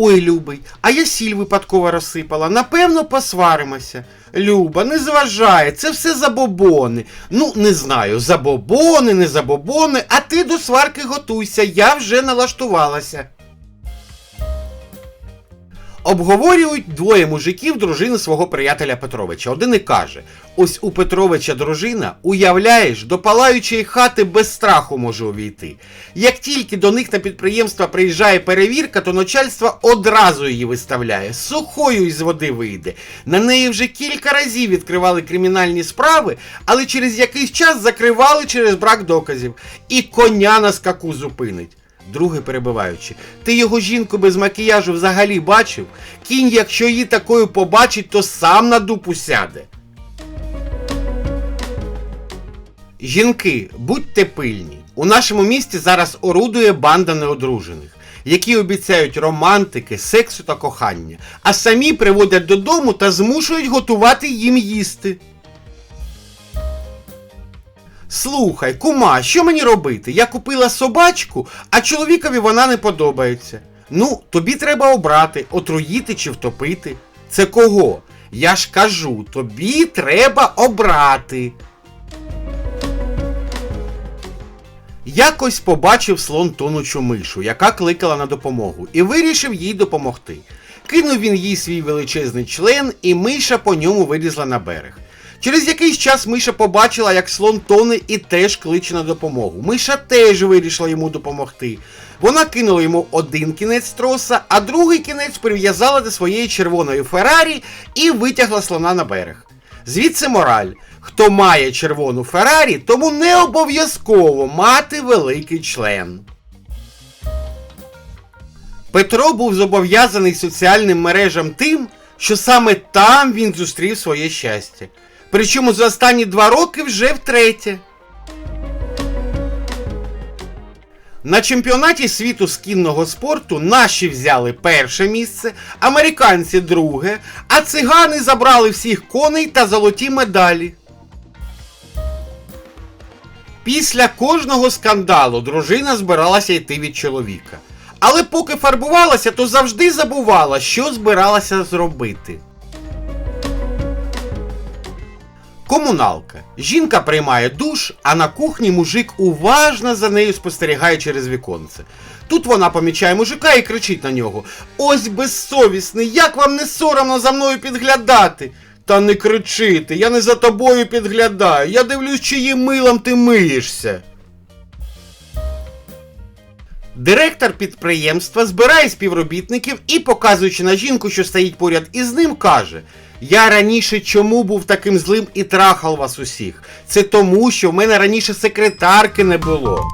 Ой, любий, а я сіль випадково розсипала. Напевно, посваримося. Люба, не зважає, це все забобони. Ну, не знаю, забобони, не забобони, а ти до сварки готуйся, я вже налаштувалася. Обговорюють двоє мужиків дружини свого приятеля Петровича. Один і каже: ось у Петровича дружина, уявляєш, до палаючої хати без страху може увійти. Як тільки до них на підприємство приїжджає перевірка, то начальство одразу її виставляє, сухою із води вийде. На неї вже кілька разів відкривали кримінальні справи, але через якийсь час закривали через брак доказів. І коня на скаку зупинить. Другий перебиваючи, ти його жінку без макіяжу взагалі бачив? Кінь, якщо її такою побачить, то сам на дупу сяде. Жінки, будьте пильні. У нашому місті зараз орудує банда неодружених, які обіцяють романтики, сексу та кохання, а самі приводять додому та змушують готувати їм їсти. Слухай, кума, що мені робити? Я купила собачку, а чоловікові вона не подобається. Ну, тобі треба обрати, отруїти чи втопити. Це кого? Я ж кажу, тобі треба обрати. Якось побачив слон тонучу мишу, яка кликала на допомогу, і вирішив їй допомогти. Кинув він їй свій величезний член, і миша по ньому вилізла на берег. Через якийсь час Миша побачила, як слон тоне і теж кличе на допомогу. Миша теж вирішила йому допомогти. Вона кинула йому один кінець троса, а другий кінець прив'язала до своєї червоної Феррарі і витягла слона на берег. Звідси мораль. Хто має червону Феррарі, тому не обов'язково мати великий член. Петро був зобов'язаний соціальним мережам тим, що саме там він зустрів своє щастя. Причому за останні два роки вже втретє. На чемпіонаті світу з кінного спорту наші взяли перше місце, американці друге, а цигани забрали всіх коней та золоті медалі. Після кожного скандалу дружина збиралася йти від чоловіка. Але поки фарбувалася, то завжди забувала, що збиралася зробити. Комуналка. Жінка приймає душ, а на кухні мужик уважно за нею спостерігає через віконце. Тут вона помічає мужика і кричить на нього: Ось безсовісний, як вам не соромно за мною підглядати? Та не кричити, я не за тобою підглядаю, я дивлюсь, чиїм милом ти миєшся. Директор підприємства збирає співробітників і, показуючи на жінку, що стоїть поряд із ним, каже: Я раніше чому був таким злим і трахав вас усіх? Це тому, що в мене раніше секретарки не було.